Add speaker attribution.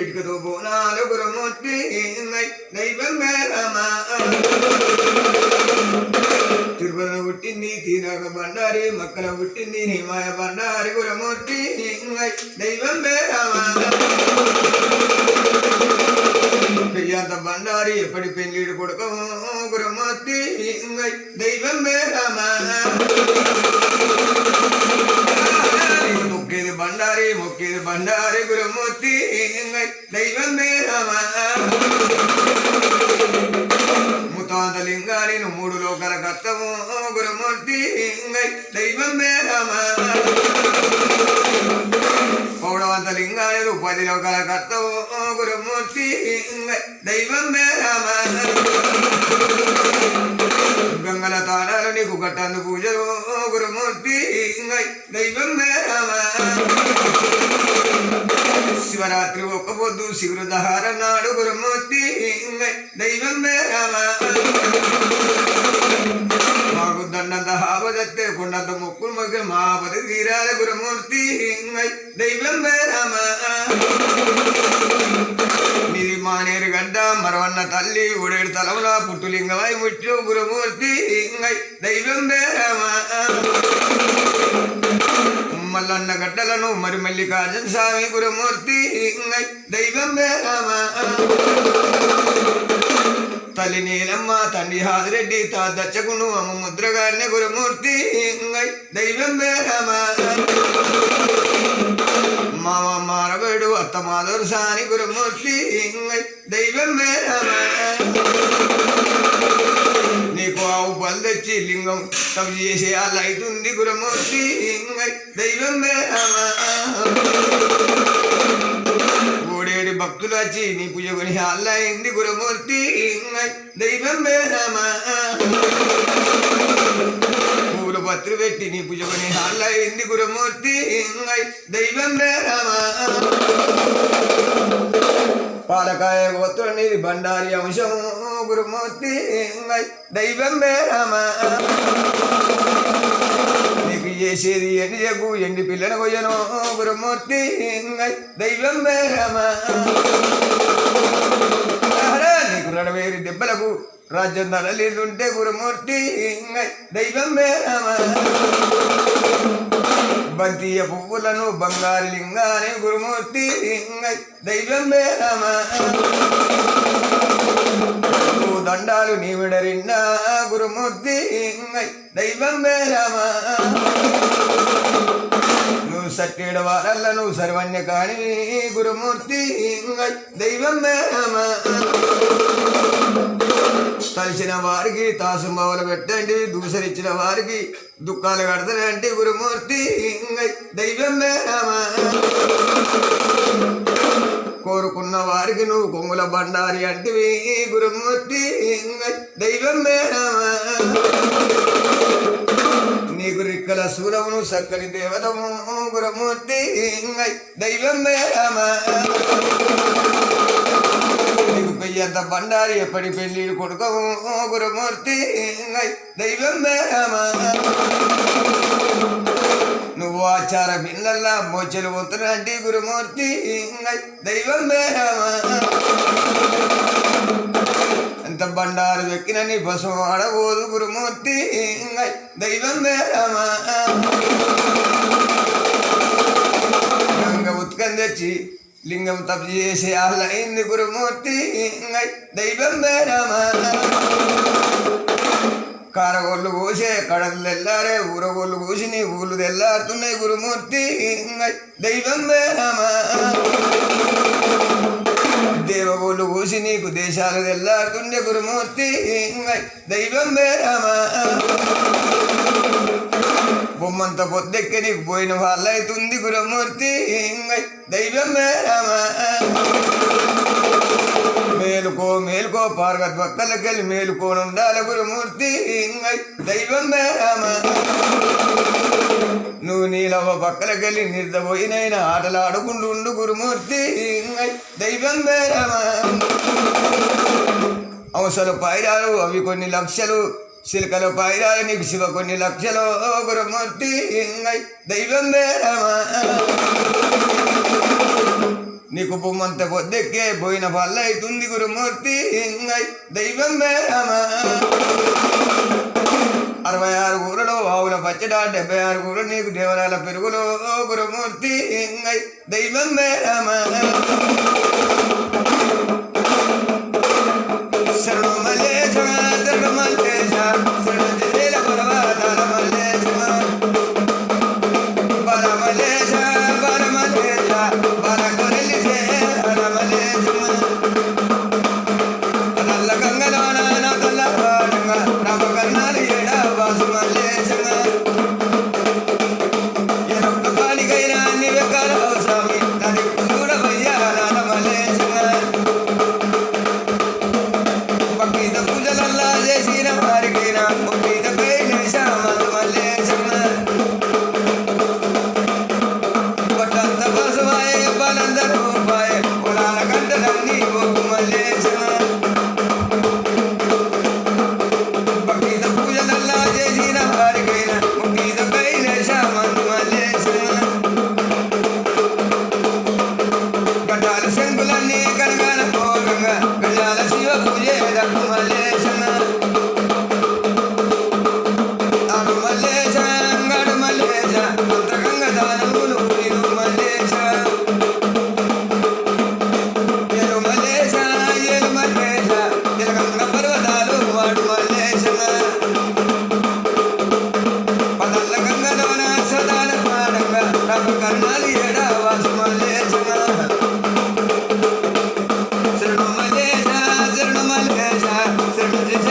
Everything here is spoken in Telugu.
Speaker 1: ఇటుకతో బోనాలు గురుమూర్తి దైవం మేరమా తిరుపతిలో పుట్టింది తీరాక బండారి మక్కల పుట్టింది నిమాయ బండారి గురుమూర్తి దైవం మేరమా పెయ్యంత బండారి ఎప్పటి పెళ్ళిడు కొడుకము గురుమూర్తి దైవం మేరమా బండారి మొక్కేది బండారి గురుమూర్తి దైవం రామ ముతాంత లింగాని మూడు లోకల కర్తము గురుమూర్తి దైవం రామ పౌడవంత లింగాని పది లోకల కర్తవు గురుమూర్తి దైవం రామ గంగల తాళాలు నీకు గట్టందు పూజలు గురుమూర్తి దైవం శివరాత్రి ఒక్క పొద్దు శివుడు దహార నాడు గురుమూర్తి దైవం రామ మాకు దండంత హావదత్తే కొండంత మొక్కులు మొక్కి మా పది తీరాల గురుమూర్తి దైవం రామ నిధి మానేరు గడ్డ మరవన్న తల్లి ఉడేడు తలముల పుట్టులింగమై ముచ్చు గురుమూర్తి దైవం రామ మల్లన్న గడ్డలను మరి మల్లికార్జున స్వామి గురుమూర్తి దైవం రామ తల్లి నీలమ్మ తండ్రి హాదిరెడ్డి తా దచ్చకును అమ్మ ముద్రగారిని గురుమూర్తి దైవం రామ మామ మారవేడు అత్త మాధురు సాని గురుమూర్తి దైవం నీకు ఆవు పలు తెచ్చి లింగం తప్పు చేసే అల్ల అవుతుంది గురుమూర్తి దైవం రామ ఓడేడి భక్తులు వచ్చి నీ పూజ కొని అల్ల అయింది గురుమూర్తి దైవం రామ పూల పత్రి పెట్టి నీ పూజ కొని అల్ల అయింది గురుమూర్తి దైవం రామ పాలకాయ గోత్రం నీది బండారి అంశం గురుమూర్తి దైవం రామ నీకు చేసేది ఎండి జగ్గు ఎండి పిల్లల కొయ్యను గురుమూర్తి దైవం రామ నీకు దెబ్బలకు రాజ్యం నడలేదుంటే గురుమూర్తి దైవం రామ. బంతియ పువ్వులను బంగారు లింగానే గురుమూర్తి దైవం రామ. దండాలు నీవిడరిండా గురుమూర్తి దైవం రామ. నువ్వు సట్టేడ నువ్వు సర్వన్య కాని గురుమూర్తి దైవం తలిసిన వారికి తాసు మొదలు పెట్టండి దూసరిచ్చిన వారికి దుఃఖాలు కడతానంటే గురుమూర్తి దైవం కోరుకున్న వారికి నువ్వు కొంగుల బండారి అంటివి గురుమూర్తి దైవం రామ నీకు రిక్కల సూరమును చక్కని దేవతము గురుమూర్తి దైవం రామ నీకు పెయ్యంత బండారి ఎప్పటి పెళ్ళి కొడుకము గురుమూర్తి దైవం రామ నువ్వు ఆచార పిల్లల్లా మోచెలు పోతున్నట్టి గురుమూర్తి దైవం రామ ఎంత బండారు వెక్కిన నీ బసం ఆడబోదు గురుమూర్తి దైవం రామ గంగ ఉత్కం తెచ్చి లింగం తప్పు చేసి అయింది గురుమూర్తి. దైవం రామ కారగోళ్ళు కోసే కడలు తెల్లారే ఊరగోళ్ళు కోసి నీ ఊళ్ళు తెల్లారుతున్నాయి గురుమూర్తి. దైవం రామ నీకు దేశాలు తెల్లారుతుండే గురుమూర్తి దైవం రామ బొమ్మంత పొద్దెక్కి నీకు పోయిన వాళ్ళైతుంది గురుమూర్తి దైవం రామ మేలుకో మేలుకో పార్వతి భక్తులకెళ్ళి మేలుకోని ఉండాలి గురుమూర్తి దైవం రామ నువ్వు నీలవ పక్కలకెళ్ళి నిర్దపోయినైనా ఆటలాడుకుంటూ ఉండు గురుమూర్తి దైవం రామ అవసర పైరాలు అవి కొన్ని లక్షలు. సిలకల పైరాలు నీకు శివ కొన్ని లక్షలు. గురుమూర్తి దైవం రామ నీకు బొమ్మంత పొద్దెక్కే పోయిన పల్లైతుంది గురుమూర్తి. ఇంగై దైవం అరవై ఆరు కూరలు ఆవుల పచ్చడ డెబ్బై ఆరు కూరలు నీకు దేవరాల పెరుగులు గురుమూర్తి. ఇంగై దైవం మేరమ